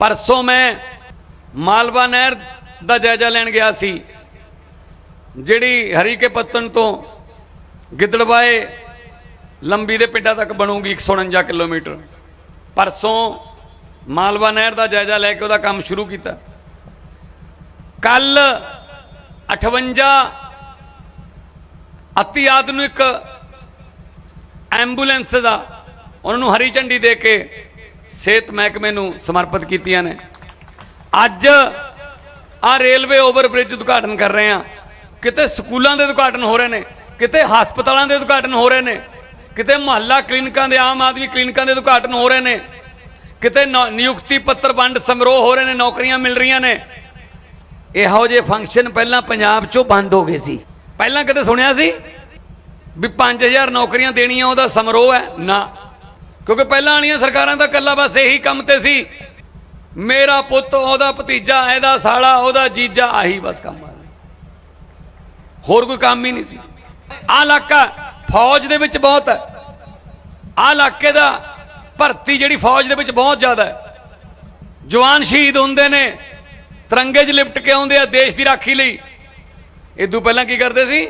ਪਰਸੋਂ ਮੈਂ ਮਾਲਵਾ ਨਹਿਰ ਦਾ ਜਾਇਜ਼ਾ ਲੈਣ ਗਿਆ ਸੀ, ਜਿਹੜੀ ਹਰੀਕੇ ਪੱਤਨ ਤੋਂ ਗਿੱਦੜਵਾਏ ਲੰਬੀ ਦੇ ਪਿੰਡਾਂ ਤੱਕ ਬਣੂਗੀ 149 ਕਿਲੋਮੀਟਰ। ਪਰਸੋਂ ਮਾਲਵਾ ਨਹਿਰ ਦਾ ਜਾਇਜ਼ਾ ਲੈ ਕੇ ਉਹਦਾ ਕੰਮ ਸ਼ੁਰੂ ਕੀਤਾ। ਕੱਲ 58 ਅਤੀ ਆਧੁਨਿਕ ਐਂਬੂਲੈਂਸ ਦਾ, ਉਹਨਾਂ ਨੂੰ ਹਰੀ ਝੰਡੀ ਦੇ ਕੇ ਸਿਹਤ ਮਹਿਕਮੇ ਨੂੰ ਸਮਰਪਿਤ ਕੀਤੀਆਂ ਨੇ। ਅੱਜ ਆ ਰੇਲਵੇ ਓਵਰਬ੍ਰਿਜ ਉਦਘਾਟਨ ਕਰ ਰਹੇ ਆ ਕਿਤੇ ਸਕੂਲਾਂ ਦੇ ਉਦਘਾਟਨ ਹੋ ਰਹੇ ਨੇ, ਕਿਤੇ ਹਸਪਤਾਲਾਂ ਦੇ ਉਦਘਾਟਨ ਹੋ ਰਹੇ ਨੇ, ਕਿਤੇ ਮੁਹੱਲਾ ਕਲੀਨਿਕਾਂ ਦੇ ਆਮ ਆਦਮੀ ਕਲੀਨਿਕਾਂ ਦੇ ਉਦਘਾਟਨ ਹੋ ਰਹੇ ਨੇ, ਕਿਤੇ ਨਿਯੁਕਤੀ ਪੱਤਰ ਵੰਡ ਸਮਾਰੋਹ ਹੋ ਰਹੇ ਨੇ, ਨੌਕਰੀਆਂ ਮਿਲ ਰਹੀਆਂ ਨੇ। ਇਹੋ ਜਿਹੇ ਫੰਕਸ਼ਨ ਪਹਿਲਾਂ ਪੰਜਾਬ 'ਚੋਂ ਬੰਦ ਹੋ ਗਏ ਸੀ। ਪਹਿਲਾਂ ਕਦੇ ਸੁਣਿਆ ਸੀ ਵੀ 5000 ਨੌਕਰੀਆਂ ਦੇਣੀਆਂ ਉਹਦਾ ਸਮਾਰੋਹ ਹੈ? ਨਾ। ਕਿਉਂਕਿ ਪਹਿਲਾਂ ਵਾਲੀਆਂ ਸਰਕਾਰਾਂ ਦਾ ਕੱਲਾ ਬਸ ਇਹੀ ਕੰਮ ਤੇ ਸੀ। ਮੇਰਾ ਪੁੱਤ, ਉਹਦਾ ਭਤੀਜਾ, ਇਹਦਾ ਸਾਲਾ, ਉਹਦਾ ਜੀਜਾ, ਆਹੀ ਬਸ ਕੰਮ ਆ। ਹੋਰ ਕੋਈ ਕੰਮ ਹੀ ਨਹੀਂ ਸੀ। ਆਹ ਇਲਾਕਾ ਫੌਜ ਦੇ ਵਿੱਚ ਬਹੁਤ ਹੈ। ਆਹ ਇਲਾਕੇ ਦਾ ਭਰਤੀ ਜਿਹੜੀ ਫੌਜ ਦੇ ਵਿੱਚ ਬਹੁਤ ਜ਼ਿਆਦਾ ਹੈ। ਜਵਾਨ ਸ਼ਹੀਦ ਹੁੰਦੇ ਨੇ, ਤਿਰੰਗੇ 'ਚ ਲਿਪਟ ਕੇ ਆਉਂਦੇ ਆ ਦੇਸ਼ ਦੀ ਰਾਖੀ ਲਈ। ਇਦੋਂ ਪਹਿਲਾਂ ਕੀ ਕਰਦੇ ਸੀ?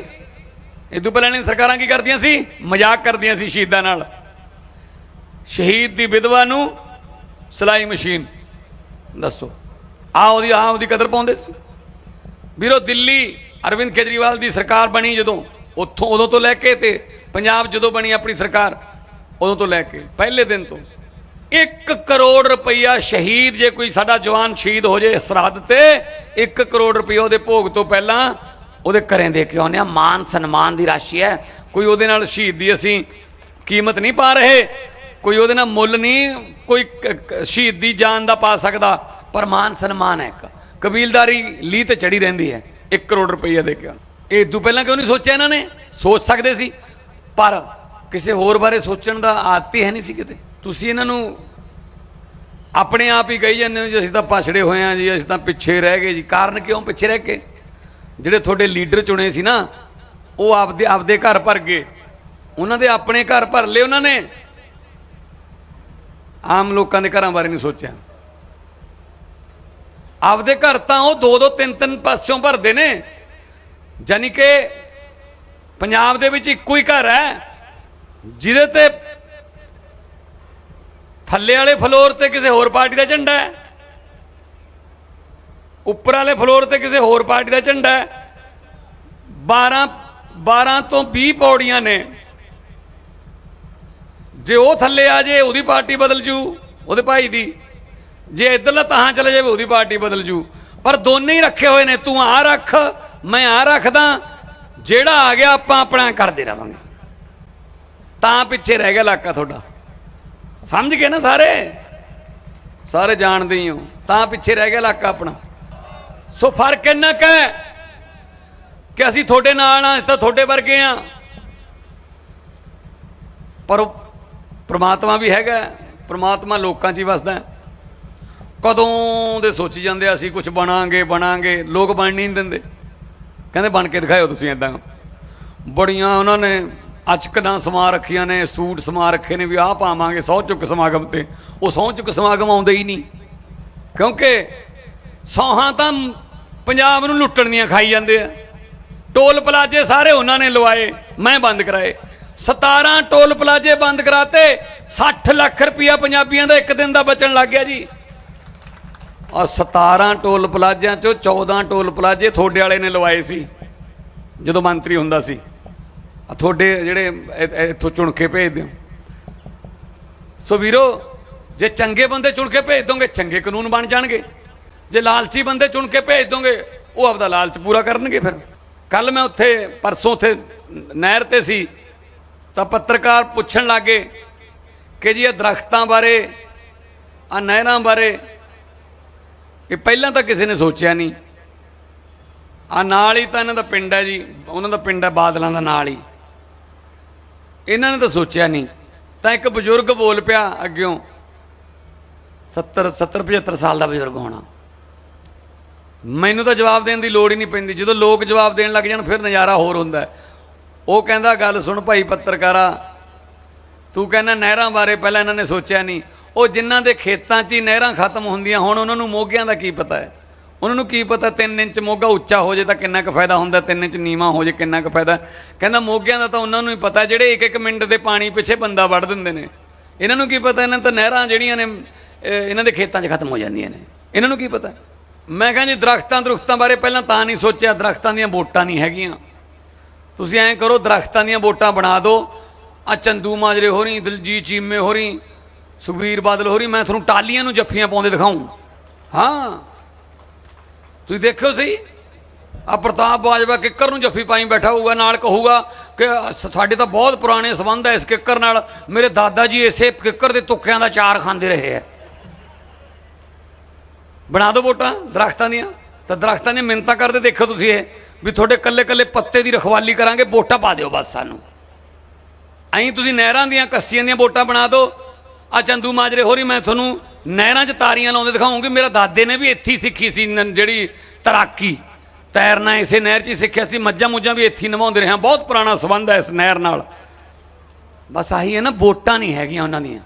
ਇਦੋਂ ਪਹਿਲਾਂ ਨੇ ਸਰਕਾਰਾਂ ਕੀ ਕਰਦੀਆਂ ਸੀ? ਮਜ਼ਾਕ ਕਰਦੀਆਂ ਸੀ ਸ਼ਹੀਦਾਂ ਨਾਲ। ਸ਼ਹੀਦ ਦੀ ਵਿਧਵਾ ਨੂੰ ਸਿਲਾਈ ਮਸ਼ੀਨ। ਦੱਸੋ। ਆ ਉਹਦੀ ਆ ਉਹਦੀ ਕਦਰ ਪਾਉਂਦੇ ਸੀ। ਵੀਰੋ, ਦਿੱਲੀ ਅਰਵਿੰਦ ਕੇਜਰੀਵਾਲ ਦੀ ਸਰਕਾਰ ਬਣੀ ਜਦੋਂ, ਉੱਥੋਂ ਉਦੋਂ ਤੋਂ ਲੈ ਕੇ ਤੇ ਪੰਜਾਬ ਜਦੋਂ ਬਣੀ ਆਪਣੀ ਸਰਕਾਰ, ਉਦੋਂ ਤੋਂ ਲੈ ਕੇ, ਪਹਿਲੇ ਦਿਨ ਤੋਂ। 1 ਕਰੋੜ ਰੁਪਈਆ ਸ਼ਹੀਦ ਜੇ ਕੋਈ ਸਾਡਾ ਜਵਾਨ ਸ਼ਹੀਦ ਹੋ ਜੇ ਸਰਹੱਦ ਤੇ 1 ਕਰੋੜ ਰੁਪਈਆ ਉਹਦੇ ਭੋਗ ਤੋਂ ਪਹਿਲਾਂ ਉਹਦੇ ਘਰੇ ਦੇ ਕੇ ਆਉਂਦੇ ਆ ਮਾਨ ਸਨਮਾਨ ਦੀ ਰਾਸ਼ੀ ਹੈ। ਕੋਈ ਉਹਦੇ ਨਾਲ ਸ਼ਹੀਦ ਦੀ ਅਸੀਂ ਕੀਮਤ ਨਹੀਂ ਪਾ ਰਹੇ। ਕੋਈ ਉਹਦੇ ਨਾਲ ਮੁੱਲ ਨਹੀਂ, ਕੋਈ ਕ- ਸ਼ਹੀਦ ਦੀ ਜਾਨ ਦਾ ਪਾ ਸਕਦਾ। ਪਰ ਮਾਨ ਸਨਮਾਨ ਹੈ ਇੱਕ। ਕਬੀਲਦਾਰੀ ਲੀ ਤੇ ਚੜੀ ਰਹਿੰਦੀ ਹੈ। 1 ਕਰੋੜ ਰੁਪਈਆ ਦੇ ਕੇ। ਇਹ ਤੋਂ ਪਹਿਲਾਂ ਕਿਉਂ ਨਹੀਂ ਸੋਚਿਆ ਇਹਨਾਂ ਨੇ? ਸੋਚ ਸਕਦੇ ਸੀ। ਪਰ ਕਿਸੇ ਹੋਰ ਬਾਰੇ ਸੋਚਣ ਦਾ ਆਦਤ ਹੀ ਹੈ ਨਹੀਂ ਸੀ ਕਿਤੇ। ਤੁਸੀਂ ਇਹਨਾਂ ਨੂੰ ਆਪਣੇ ਆਪ ਹੀ ਕਹੀ ਜਾਂਦੇ ਹੋ ਜੀ, ਅਸੀਂ ਤਾਂ ਪਛੜੇ ਹੋਏ ਹਾਂ ਜੀ, ਅਸੀਂ ਤਾਂ ਪਿੱਛੇ ਰਹਿ ਗਏ ਜੀ। ਕਾਰਨ ਕਿਉਂ ਪਿੱਛੇ ਰਹਿ ਕੇ? ਜਿਹੜੇ ਤੁਹਾਡੇ ਲੀਡਰ ਚੁਣੇ ਸੀ ਨਾ, ਉਹ ਆਪਦੇ ਆਪਦੇ ਘਰ ਭਰ ਗਏ। ਉਹਨਾਂ ਦੇ ਆਪਣੇ ਘਰ ਭਰ ਲਏ ਉਹਨਾਂ ਨੇ। ਆਮ ਲੋਕਾਂ ਦੇ ਘਰਾਂ ਬਾਰੇ ਨਹੀਂ ਸੋਚਿਆ। ਆਪਦੇ ਘਰ ਤਾਂ ਉਹ ਦੋ ਦੋ ਤਿੰਨ ਤਿੰਨ ਪਾਸਿਓਂ ਭਰਦੇ ਨੇ। ਜਾਨੀ ਕਿ ਪੰਜਾਬ ਦੇ ਵਿੱਚ ਇੱਕੋ ਹੀ ਘਰ ਹੈ, ਜਿਹਦੇ ਤੇ ਥੱਲੇ ਵਾਲੇ ਫਲੋਰ ਤੇ ਕਿਸੇ ਹੋਰ ਪਾਰਟੀ ਦਾ ਝੰਡਾ ਹੈ, ਉੱਪਰ ਵਾਲੇ ਫਲੋਰ ਤੇ ਕਿਸੇ ਹੋਰ ਪਾਰਟੀ ਦਾ ਝੰਡਾ ਹੈ। 12 12 ਤੋਂ 20 ਪੌੜੀਆਂ ਨੇ। ਜੇ ਉਹ ਥੱਲੇ ਆ ਜੇ, ਉਹਦੀ ਪਾਰਟੀ ਬਦਲ ਜੂ, ਉਹਦੇ ਭਾਈ ਦੀ। ਜੇ ਇੱਧਰਲਾ ਤਾਂ ਚਲੇ ਜਾਵੇ, ਉਹਦੀ ਪਾਰਟੀ ਬਦਲ ਜੂ। ਪਰ ਦੋਨੇ ਹੀ ਰੱਖੇ ਹੋਏ ਨੇ, ਤੂੰ ਆ ਰੱਖ, ਮੈਂ ਆ ਰੱਖਦਾ। ਜਿਹੜਾ ਆ ਗਿਆ, ਆਪਾਂ ਆਪਣਾ ਕਰਦੇ ਰਵਾਂਗੇ ਤਾਂ ਪਿੱਛੇ ਰਹਿ ਗਿਆ ਇਲਾਕਾ ਤੁਹਾਡਾ। ਸਮਝ ਗਏ ਨਾ ਸਾਰੇ? ਸਾਰੇ ਜਾਣਦੇ ਹੀ ਹੋ। ਤਾਂ ਪਿੱਛੇ ਰਹਿ ਗਿਆ ਇਲਾਕਾ ਆਪਣਾ। ਸੋ ਫ਼ਰਕ ਇੰਨਾ ਕੁ ਹੈ ਕਿ ਅਸੀਂ ਤੁਹਾਡੇ ਨਾਲ ਆ ਤਾਂ ਤੁਹਾਡੇ ਵਰਗੇ ਆ ਪਰ ਉਹ ਪ੍ਰਮਾਤਮਾ ਵੀ ਹੈਗਾ ਹੈ। ਪ੍ਰਮਾਤਮਾ ਲੋਕਾਂ 'ਚ ਹੀ ਵਸਦਾ ਕਦੋਂ ਦੇ ਸੋਚੀ ਜਾਂਦੇ ਅਸੀਂ ਕੁਝ ਬਣਾਂਗੇ ਬਣਾਂਗੇ, ਲੋਕ ਬਣ ਨਹੀਂ ਦਿੰਦੇ। ਕਹਿੰਦੇ ਬਣ ਕੇ ਦਿਖਾਓ ਤੁਸੀਂ ਇਦਾਂ ਬੜੀਆਂ ਉਹਨਾਂ ਨੇ ਅਚਕਦਾਂ ਸਮਾ ਰੱਖੀਆਂ ਨੇ, ਸੂਟ ਸਮਾ ਰੱਖੇ ਨੇ ਵੀ ਆਹ ਪਾਵਾਂਗੇ ਸਹੁੰ ਚੁੱਕ ਸਮਾਗਮ ਤੇ। ਉਹ ਸਹੁੰ ਚੁੱਕ ਸਮਾਗਮ ਆਉਂਦੇ ਹੀ ਨਹੀਂ। ਕਿਉਂਕਿ ਸੌਹਾਂ ਤਾਂ ਪੰਜਾਬ ਨੂੰ ਲੁੱਟਣ ਦੀਆਂ ਖਾਈ ਜਾਂਦੇ ਆ। ਟੋਲ ਪਲਾਜੇ ਸਾਰੇ ਉਹਨਾਂ ਨੇ ਲਵਾਏ, ਮੈਂ ਬੰਦ ਕਰਾਏ। 17 ਟੋਲ ਪਲਾਜੇ ਬੰਦ ਕਰਾਤੇ 60 ਲੱਖ ਰੁਪਇਆ ਪੰਜਾਬੀਆਂ ਦਾ ਇੱਕ ਦਿਨ ਦਾ ਬਚਣ ਲੱਗ ਗਿਆ ਜੀ। ਔਰ 17 ਟੋਲ ਪਲਾਜਿਆਂ ਚੋਂ 14 ਟੋਲ ਪਲਾਜੇ ਤੁਹਾਡੇ ਵਾਲੇ ਨੇ ਲਵਾਏ ਸੀ, ਜਦੋਂ ਮੰਤਰੀ ਹੁੰਦਾ ਸੀ। ਤੁਹਾਡੇ ਜਿਹੜੇ ਇੱਥੋਂ ਚੁਣ ਕੇ ਭੇਜਦੇ ਹੋ। ਸੋ ਵੀਰੋ, ਜੇ ਚੰਗੇ ਬੰਦੇ ਚੁਣ ਕੇ ਭੇਜ ਦੋਗੇ, ਚੰਗੇ ਕਾਨੂੰਨ ਬਣ ਜਾਣਗੇ। ਜੇ ਲਾਲਚੀ ਬੰਦੇ ਚੁਣ ਕੇ ਭੇਜ ਦੋਗੇ, ਉਹ ਆਪਦਾ ਲਾਲਚ ਪੂਰਾ ਕਰਨਗੇ ਫਿਰ। ਕੱਲ ਮੈਂ ਉੱਥੇ, ਪਰਸੋਂ ਉੱਥੇ ਨਹਿਰ ਤੇ ਸੀ ਤਾਂ ਪੱਤਰਕਾਰ ਪੁੱਛਣ ਲੱਗੇ ਕਿ ਜੀ ਇਹ ਦਰਖਤਾਂ ਬਾਰੇ ਆ ਨਹਿਰਾਂ ਬਾਰੇ, ਇਹ ਪਹਿਲਾਂ ਤਾਂ ਕਿਸੇ ਨੇ ਸੋਚਿਆ ਨਹੀਂ। ਆ ਨਾਲ ਹੀ ਤਾਂ ਇਹਨਾਂ ਦਾ ਪਿੰਡ ਹੈ ਜੀ, ਉਹਨਾਂ ਦਾ ਪਿੰਡ ਹੈ ਬਾਦਲਾਂ ਦਾ ਨਾਲ ਹੀ। ਇਹਨਾਂ ਨੇ ਤਾਂ ਸੋਚਿਆ ਨਹੀਂ। ਤਾਂ ਇੱਕ ਬਜ਼ੁਰਗ ਬੋਲ ਪਿਆ ਅੱਗਿਓਂ 70 70 75 ਸਾਲ ਦਾ ਬਜ਼ੁਰਗ ਹੋਣਾ। ਮੈਨੂੰ ਤਾਂ ਜਵਾਬ ਦੇਣ ਦੀ ਲੋੜ ਹੀ ਨਹੀਂ ਪੈਂਦੀ। ਜਦੋਂ ਲੋਕ ਜਵਾਬ ਦੇਣ ਲੱਗ ਜਾਣ, ਫਿਰ ਨਜ਼ਾਰਾ ਹੋਰ ਹੁੰਦਾ ਹੈ। ਉਹ ਕਹਿੰਦਾ, ਗੱਲ ਸੁਣ ਭਾਈ ਪੱਤਰਕਾਰਾ, ਤੂੰ ਕਹਿੰਦਾ ਨਹਿਰਾਂ ਬਾਰੇ ਪਹਿਲਾਂ ਇਹਨਾਂ ਨੇ ਸੋਚਿਆ ਨਹੀਂ। ਉਹ ਜਿਨ੍ਹਾਂ ਦੇ ਖੇਤਾਂ 'ਚ ਹੀ ਨਹਿਰਾਂ ਖਤਮ ਹੁੰਦੀਆਂ ਹੁਣ, ਉਹਨਾਂ ਨੂੰ ਮੋਗਿਆਂ ਦਾ ਕੀ ਪਤਾ ਹੈ? ਉਹਨਾਂ ਨੂੰ ਕੀ ਪਤਾ 3 ਇੰਚ ਮੋਗਾ ਉੱਚਾ ਹੋ ਜੇ ਤਾਂ ਕਿੰਨਾ ਕੁ ਫਾਇਦਾ ਹੁੰਦਾ 3 ਇੰਚ ਨੀਵਾ ਹੋ ਜੇ ਕਿੰਨਾ ਕੁ ਫਾਇਦਾ ਕਹਿੰਦਾ, ਮੋਗਿਆਂ ਦਾ ਤਾਂ ਉਹਨਾਂ ਨੂੰ ਹੀ ਪਤਾ, ਜਿਹੜੇ ਇੱਕ ਇੱਕ ਮਿੰਟ ਦੇ ਪਾਣੀ ਪਿੱਛੇ ਬੰਦਾ ਵੜ ਦਿੰਦੇ ਨੇ। ਇਹਨਾਂ ਨੂੰ ਕੀ ਪਤਾ, ਇਹਨਾਂ ਤਾਂ ਨਹਿਰਾਂ ਜਿਹੜੀਆਂ ਨੇ ਇਹਨਾਂ ਦੇ ਖੇਤਾਂ 'ਚ ਖਤਮ ਹੋ ਜਾਂਦੀਆਂ ਨੇ। ਇਹਨਾਂ ਨੂੰ ਕੀ ਪਤਾ? ਮੈਂ ਕਹਿੰਦਾ ਜੀ ਦਰਖਤਾਂ ਦਰਖਤਾਂ ਬਾਰੇ ਪਹਿਲਾਂ ਤਾਂ ਨਹੀਂ ਸੋਚਿਆ, ਦਰਖਤਾਂ ਦੀਆਂ ਵੋਟਾਂ ਨਹੀਂ ਹੈਗੀਆਂ। ਤੁਸੀਂ ਐਂ ਕਰੋ, ਦਰਖਤਾਂ ਦੀਆਂ ਵੋਟਾਂ ਬਣਾ ਦਿਓ। ਆ ਚੰਦੂ ਮਾਜਰੇ ਹੋ ਰਹੀ, ਦਲਜੀਤ ਚੀਮੇ ਹੋ ਰਹੀ ਸੁਖਵੀਰ ਬਾਦਲ ਹੋ ਰਹੀ, ਮੈਂ ਤੁਹਾਨੂੰ ਟਾਲੀਆਂ ਨੂੰ ਜੱਫੀਆਂ ਪਾਉਂਦੇ ਦਿਖਾਉਂ। ਹਾਂ। ਤੁਸੀਂ ਦੇਖਿਓ ਸਹੀ ਆ ਪ੍ਰਤਾਪ ਬਾਜਵਾ ਕਿੱਕਰ ਨੂੰ ਜੱਫੀ ਪਾਈ ਬੈਠਾ ਹੋਊਗਾ, ਨਾਲ ਕਹੂਗਾ ਕਿ ਸਾਡੇ ਤਾਂ ਬਹੁਤ ਪੁਰਾਣੇ ਸਬੰਧ ਹੈ ਇਸ ਕਿੱਕਰ ਨਾਲ। ਮੇਰੇ ਦਾਦਾ ਜੀ ਇਸੇ ਕਿੱਕਰ ਦੇ ਤੁੱਕਿਆਂ ਦਾ ਚਾਰ ਖਾਂਦੇ ਰਹੇ ਹੈ ਬਣਾ ਦਿਓ ਵੋਟਾਂ ਦਰਖਤਾਂ ਦੀਆਂ। ਤਾਂ ਦਰਖਤਾਂ ਦੀਆਂ ਮਿੰਨਤਾਂ ਕਰਦੇ ਦੇਖੋ ਤੁਸੀਂ ਇਹ। ਵੀ ਤੁਹਾਡੇ ਕੱਲੇ ਕੱਲੇ ਪੱਤੇ ਦੀ ਰਖਵਾਲੀ ਕਰਾਂਗੇ, ਵੋਟਾਂ ਪਾ ਦਿਓ ਬਸ ਸਾਨੂੰ। ਐਂ ਤੁਸੀਂ ਨਹਿਰਾਂ ਦੀਆਂ, ਕੱਸੀਆਂ ਦੀਆਂ ਵੋਟਾਂ ਬਣਾ ਦਿਓ। ਆ ਚੰਦੂ ਮਾਜਰੇ ਹੋਰੀ, ਮੈਂ ਤੁਹਾਨੂੰ ਨਹਿਰਾਂ 'ਚ ਤਾਰੀਆਂ ਲਾਉਂਦੇ ਦਿਖਾਉਂਗੀ। ਮੇਰਾ ਦਾਦੇ ਨੇ ਵੀ ਇੱਥੇ ਸਿੱਖੀ ਸੀ ਜਿਹੜੀ ਤੈਰਾਕੀ। ਤੈਰਨਾ ਇਸੇ ਨਹਿਰ 'ਚ ਹੀ ਸਿੱਖਿਆ ਸੀ ਮੱਝਾਂ ਮੁੱਝਾਂ ਵੀ ਇੱਥੇ ਹੀ ਨਵਾਉਂਦੇ ਰਹੇ ਹਾਂ। ਬਹੁਤ ਪੁਰਾਣਾ ਸਬੰਧ ਹੈ ਇਸ ਨਹਿਰ ਨਾਲ। ਬਸ ਆਹੀ ਹੈ ਨਾ, ਵੋਟਾਂ ਨਹੀਂ ਹੈਗੀਆਂ ਉਹਨਾਂ ਦੀਆਂ।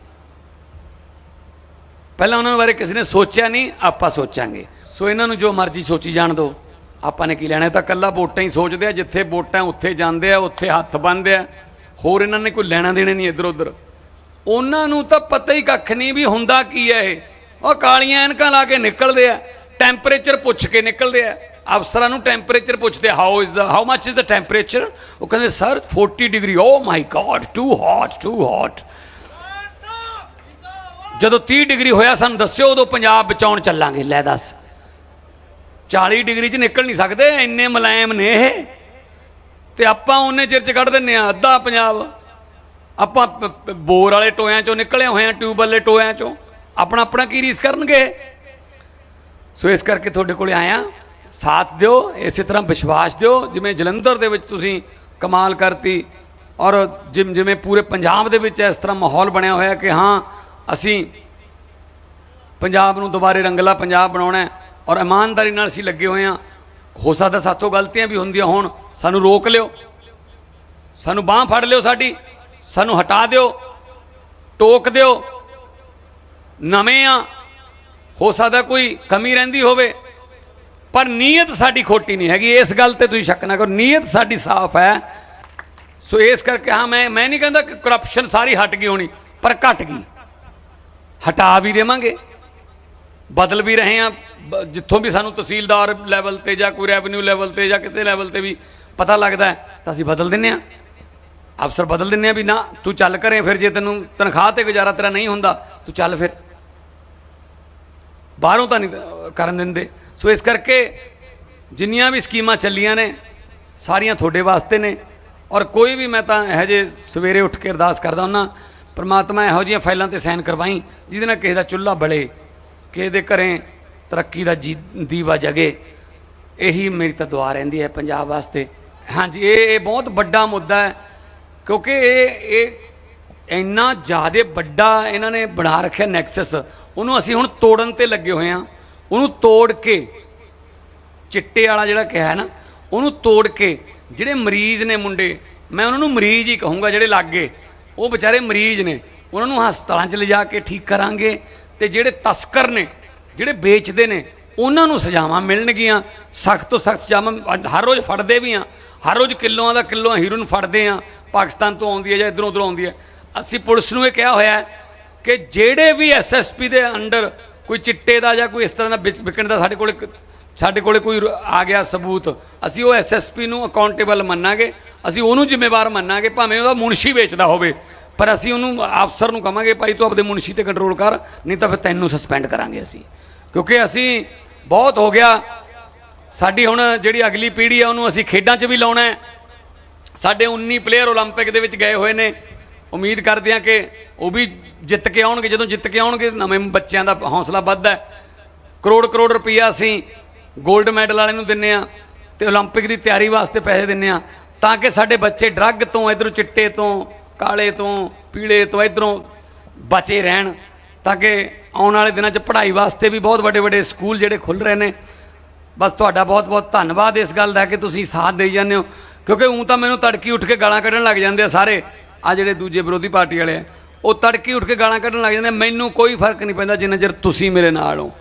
ਪਹਿਲਾਂ ਉਹਨਾਂ ਬਾਰੇ ਕਿਸੇ ਨੇ ਸੋਚਿਆ ਨਹੀਂ, ਆਪਾਂ ਸੋਚਾਂਗੇ। ਸੋ ਇਹਨਾਂ ਨੂੰ ਜੋ ਮਰਜ਼ੀ ਸੋਚੀ ਜਾਣ ਦਿਓ। ਆਪਾਂ ਨੇ ਕੀ ਲੈਣਾ? ਤਾਂ ਕੱਲਾ ਵੋਟਾਂ ਹੀ ਸੋਚਦੇ ਆ, ਜਿੱਥੇ ਵੋਟਾਂ ਉੱਥੇ ਜਾਂਦੇ ਆ, ਉੱਥੇ ਹੱਥ ਬੰਨ੍ਹਦੇ ਆ। ਹੋਰ ਇਹਨਾਂ ਨੇ ਕੋਈ ਲੈਣਾ ਦੇਣਾ ਨਹੀਂ ਇੱਧਰ ਉੱਧਰ ਉਹਨਾਂ ਨੂੰ ਤਾਂ ਪਤਾ ਹੀ ਕੱਖ ਨਹੀਂ ਵੀ ਹੁੰਦਾ ਕੀ ਹੈ ਇਹ। ਉਹ ਕਾਲੀਆਂ ਐਨਕਾਂ ਲਾ ਕੇ ਨਿਕਲਦੇ ਆ, ਟੈਂਪਰੇਚਰ ਪੁੱਛ ਕੇ ਨਿਕਲਦੇ ਆ। ਅਫਸਰਾਂ ਨੂੰ ਟੈਂਪਰੇਚਰ ਪੁੱਛਦੇ how is the how much is the temperature ਉਹ ਕਹਿੰਦੇ sir 40 degree oh my god too hot too hot ਜਦੋਂ 30 ਡਿਗਰੀ ਹੋਇਆ, ਸਾਨੂੰ ਦੱਸਿਓ, ਉਦੋਂ ਪੰਜਾਬ ਬਚਾਉਣ ਚੱਲਾਂਗੇ। ਲੈ ਦੱਸ। 40 ਡਿਗਰੀ 'ਚ ਨਿਕਲ ਨਹੀਂ ਸਕਦੇ, ਇੰਨੇ ਮੁਲਾਇਮ ਨੇ ਇਹ। ਤੇ ਆਪਾਂ ਉਹਨੇ ਚਿਰ 'ਚ ਕੱਢ ਦਿੰਨੇ ਆ, ਅੱਧਾ ਪੰਜਾਬ। ਆਪਾਂ ਬੋਰ ਵਾਲੇ ਟੋਇਆਂ 'ਚੋਂ ਨਿਕਲੇ ਹੋਏ ਆ, ਟਿਊਬ ਵਾਲੇ ਟੋਇਆਂ 'ਚੋਂ। ਆਪਣਾ ਆਪਣਾ ਕੀ ਰੀਸ ਕਰਨਗੇ? ਸੋ ਇਸ ਕਰਕੇ ਤੁਹਾਡੇ ਕੋਲੇ ਆਇਆ। ਸਾਥ ਦਿਓ, ਇਸੇ ਤਰ੍ਹਾਂ ਵਿਸ਼ਵਾਸ ਦਿਓ, ਜਿਵੇਂ ਜਲੰਧਰ ਦੇ ਵਿੱਚ ਤੁਸੀਂ ਕਮਾਲ ਕਰਤੀ। ਔਰ ਜਿਮ, ਜਿਵੇਂ ਪੂਰੇ ਪੰਜਾਬ ਦੇ ਵਿੱਚ ਇਸ ਤਰ੍ਹਾਂ ਮਾਹੌਲ ਬਣਿਆ ਹੋਇਆ ਕਿ ਹਾਂ, ਅਸੀਂ ਪੰਜਾਬ ਨੂੰ ਦੁਬਾਰੇ ਰੰਗਲਾ ਪੰਜਾਬ ਬਣਾਉਣਾ ਔਰ ਇਮਾਨਦਾਰੀ ਨਾਲ ਅਸੀਂ ਲੱਗੇ ਹੋਏ ਹਾਂ। ਹੋ ਸਕਦਾ ਸਾਥੋਂ ਗਲਤੀਆਂ ਵੀ ਹੁੰਦੀਆਂ ਹੋਣ, ਸਾਨੂੰ ਰੋਕ ਲਿਓ। ਸਾਨੂੰ ਬਾਹ ਫੜ ਲਿਓ ਸਾਡੀ, ਸਾਨੂੰ ਹਟਾ ਦਿਓ, ਟੋਕ ਦਿਓ। ਨਵੇਂ ਆ ਹੋ ਸਕਦਾ ਕੋਈ ਕਮੀ ਰਹਿੰਦੀ ਹੋਵੇ, ਪਰ ਨੀਅਤ ਸਾਡੀ ਖੋਟੀ ਨਹੀਂ ਹੈਗੀ। ਇਸ ਗੱਲ ਤੇ ਤੁਸੀਂ ਸ਼ੱਕ ਨਾ ਕਰੋ, ਨੀਅਤ ਸਾਡੀ ਸਾਫ਼ ਹੈ। ਸੋ ਇਸ ਕਰਕੇ, ਹਾਂ, ਮੈਂ ਮੈਂ ਨਹੀਂ ਕਹਿੰਦਾ ਕਿ ਕਰਪਸ਼ਨ ਸਾਰੀ ਹਟ ਗਈ ਹੋਣੀ, ਪਰ ਘਟ ਗਈ। ਹਟਾ ਵੀ ਦੇਵਾਂਗੇ। ਬਦਲ ਵੀ ਰਹੇ ਆ ਬ- ਜਿੱਥੋਂ ਵੀ ਸਾਨੂੰ ਤਹਿਸੀਲਦਾਰ ਲੈਵਲ ਤੇ ਜਾਂ ਕੋਈ ਰੈਵਨਿਊ ਲੈਵਲ ਤੇ ਜਾਂ ਕਿਸੇ ਲੈਵਲ ਤੇ ਵੀ ਪਤਾ ਲੱਗਦਾ ਤਾਂ ਅਸੀਂ ਬਦਲ ਦਿੰਨੇ ਆ ਅਫਸਰ ਬਦਲ ਦਿੰਨੇ ਆ ਵੀ ਨਾ, ਤੂੰ ਚੱਲ ਕਰੇ ਫਿਰ ਜੇ ਤੈਨੂੰ ਤਨਖਾਹ ਤੇ ਗੁਜ਼ਾਰਾ ਤੇਰਾ ਨਹੀਂ ਹੁੰਦਾ, ਤੂੰ ਚੱਲ ਫਿਰ। ਬਾਹਰੋਂ ਤਾਂ ਨਹੀਂ ਕਰਨ ਦਿੰਦੇ। ਸੋ ਇਸ ਕਰਕੇ ਜਿੰਨੀਆਂ ਵੀ ਸਕੀਮਾਂ ਚੱਲੀਆਂ ਨੇ, ਸਾਰੀਆਂ ਤੁਹਾਡੇ ਵਾਸਤੇ ਨੇ। ਔਰ ਕੋਈ ਵੀ ਮੈਂ ਤਾਂ ਇਹੋ ਜਿਹੇ ਸਵੇਰੇ ਉੱਠ ਕੇ ਅਰਦਾਸ ਕਰਦਾ ਹੁੰਦਾ ਪ੍ਰਮਾਤਮਾ ਇਹੋ ਜਿਹੀਆਂ ਫਾਈਲਾਂ ਤੇ ਸਾਈਨ ਕਰਵਾਈ, ਜਿਹਦੇ ਨਾਲ ਕਿਸੇ ਦਾ ਚੁੱਲ੍ਹਾ ਬਲੇ। ਕਿਸੇ ਦੇ ਘਰੇ ਤਰੱਕੀ ਦਾ ਜੀ- ਦੀਵਾ ਜਗੇ। ਇਹੀ ਮੇਰੀ ਤਾਂ ਦੁਆ ਰਹਿੰਦੀ ਹੈ ਪੰਜਾਬ ਵਾਸਤੇ। ਹਾਂਜੀ, ਇਹ ਇਹ ਬਹੁਤ ਵੱਡਾ ਮੁੱਦਾ ਹੈ, ਕਿਉਂਕਿ ਇਹ ਇਹ ਇੰਨਾ ਜ਼ਿਆਦਾ ਵੱਡਾ ਇਹਨਾਂ ਨੇ ਬਣਾ ਰੱਖਿਆ ਨੈਕਸਸ। ਉਹਨੂੰ ਅਸੀਂ ਹੁਣ ਤੋੜਨ ਤੇ ਲੱਗੇ ਹੋਏ ਆ ਉਹਨੂੰ ਤੋੜ ਕੇ ਚਿੱਟੇ ਵਾਲਾ ਜਿਹੜਾ ਕਿਹਾ ਹੈ ਨਾ, ਉਹਨੂੰ ਤੋੜ ਕੇ ਜਿਹੜੇ ਮਰੀਜ਼ ਨੇ ਮੁੰਡੇ, ਮੈਂ ਉਹਨਾਂ ਨੂੰ ਮਰੀਜ਼ ਹੀ ਕਹੂੰਗਾ ਜਿਹੜੇ ਲੱਗੇ। ਉਹ ਵਿਚਾਰੇ ਮਰੀਜ਼ ਨੇ। ਉਹਨਾਂ ਨੂੰ ਹਸਪਤਾਲਾਂ 'ਚ ਲਿਜਾ ਕੇ ਠੀਕ ਕਰਾਂਗੇ। ਤੇ ਜਿਹੜੇ ਤਸਕਰ ਨੇ, ਜਿਹੜੇ ਵੇਚਦੇ ਨੇ, ਉਹਨਾਂ ਨੂੰ ਸਜ਼ਾਵਾਂ ਮਿਲਣਗੀਆਂ। ਸਖਤ ਤੋਂ ਸਖਤ ਸਜ਼ਾਵਾਂ ਅੱਜ ਹਰ ਰੋਜ਼ ਫੜਦੇ ਵੀ ਆ ਹਰ ਰੋਜ਼ ਕਿਲੋਆਂ ਦਾ ਕਿਲੋ ਹੀਰੋਇਨ ਫੜਦੇ ਆ ਪਾਕਿਸਤਾਨ ਤੋਂ ਆਉਂਦੀ ਹੈ ਜਾਂ ਇਧਰੋਂ ਉਧਰੋਂ ਆਉਂਦੀ ਹੈ। ਅਸੀਂ ਪੁਲਿਸ ਨੂੰ ਇਹ ਕਿਹਾ ਹੋਇਆ ਕਿ ਜਿਹੜੇ ਵੀ ਐਸਐਸਪੀ ਦੇ ਅੰਡਰ ਕੋਈ ਚਿੱਟੇ ਦਾ ਜਾਂ ਕੋਈ ਇਸ ਤਰ੍ਹਾਂ ਦਾ ਵਿਕ- ਵਿਕਣ ਦਾ ਸਾਡੇ ਕੋਲੇ ਸਾਡੇ ਕੋਲੇ ਕੋਈ ਆ ਗਿਆ ਸਬੂਤ, ਅਸੀਂ ਉਹ ਐਸਐਸਪੀ ਨੂੰ ਅਕਾਊਂਟੇਬਲ ਮੰਨਾਂਗੇ। ਅਸੀਂ ਉਹਨੂੰ ਜ਼ਿੰਮੇਵਾਰ ਮੰਨਾਂਗੇ, ਭਾਵੇਂ ਉਹਦਾ ਮੁਨਸ਼ੀ ਵੇਚਦਾ ਹੋਵੇ। ਪਰ ਅਸੀਂ ਉਹਨੂੰ ਅਫਸਰ ਨੂੰ ਕਹਾਂਗੇ, ਭਾਈ ਤੂੰ ਆਪਦੇ ਮੁਨਸ਼ੀ ਤੇ ਕੰਟਰੋਲ ਕਰ, ਨਹੀਂ ਤਾਂ ਫਿਰ ਤੈਨੂੰ ਸਸਪੈਂਡ ਕਰਾਂਗੇ ਅਸੀਂ। ਕਿਉਂਕਿ ਅਸੀਂ ਬਹੁਤ ਹੋ ਗਿਆ। ਸਾਡੀ ਹੁਣ ਜਿਹੜੀ ਅਗਲੀ ਪੀੜ੍ਹੀ ਆ, ਉਹਨੂੰ ਅਸੀਂ ਖੇਡਾਂ 'ਚ ਵੀ ਲਾਉਣਾ ਹੈ। ਸਾਡੇ 19 ਪਲੇਅਰ 올림픽 ਦੇ ਵਿੱਚ ਗਏ ਹੋਏ ਨੇ। ਉਮੀਦ ਕਰਦੇ ਹਾਂ ਕਿ ਉਹ ਵੀ ਜਿੱਤ ਕੇ ਆਉਣਗੇ। ਜਦੋਂ ਜਿੱਤ ਕੇ ਆਉਣਗੇ, ਨਵੇਂ ਬੱਚਿਆਂ ਦਾ ਹੌਸਲਾ ਵੱਧਦਾ ਕਰੋੜ ਕਰੋੜ ਰੁਪਈਆ ਅਸੀਂ 골ਡ ਮੈਡਲ ਵਾਲੇ ਨੂੰ ਦਿੰਨੇ ਆ ਤੇ 올림픽 ਦੀ ਤਿਆਰੀ ਵਾਸਤੇ ਪੈਸੇ ਦਿੰਨੇ ਆ ਤਾਂ ਕਿ ਸਾਡੇ ਬੱਚੇ ਡਰੱਗ ਤੋਂ, ਇਧਰੋਂ ਚਿੱਟੇ ਤੋਂ ਕਾਲੇ ਤੋਂ, ਪੀਲੇ ਤੋਂ ਇਧਰੋਂ ਬਚੇ ਰਹਿਣ, ਤਾਂ ਕਿ ਆਉਣ ਵਾਲੇ ਦਿਨਾਂ 'ਚ ਪੜ੍ਹਾਈ ਵਾਸਤੇ ਵੀ ਬਹੁਤ ਵੱਡੇ ਵੱਡੇ ਸਕੂਲ ਜਿਹੜੇ ਖੁੱਲ ਰਹੇ ਨੇ। ਬਸ ਤੁਹਾਡਾ ਬਹੁਤ ਬਹੁਤ ਧੰਨਵਾਦ ਇਸ ਗੱਲ ਦਾ ਕਿ ਤੁਸੀਂ ਸਾਥ ਦੇਈ ਜਾਂਦੇ ਹੋ। ਕਿਉਂਕਿ ਉਂ ਤਾਂ ਮੈਨੂੰ ਤੜਕੀ ਉੱਠ ਕੇ ਗਾਲਾਂ ਕੱਢਣ ਲੱਗ ਜਾਂਦੇ ਆ ਸਾਰੇ, ਆ ਜਿਹੜੇ ਦੂਜੇ ਵਿਰੋਧੀ ਪਾਰਟੀ ਵਾਲੇ ਆ। ਉਹ ਤੜਕੀ ਉੱਠ ਕੇ ਗਾਲਾਂ ਕੱਢਣ ਲੱਗ ਜਾਂਦੇ ਮੈਨੂੰ ਕੋਈ ਫ਼ਰਕ ਨਹੀਂ ਪੈਂਦਾ ਜਿੰਨਾ ਚਿਰ ਤੁਸੀਂ ਮੇਰੇ ਨਾਲ ਹੋ।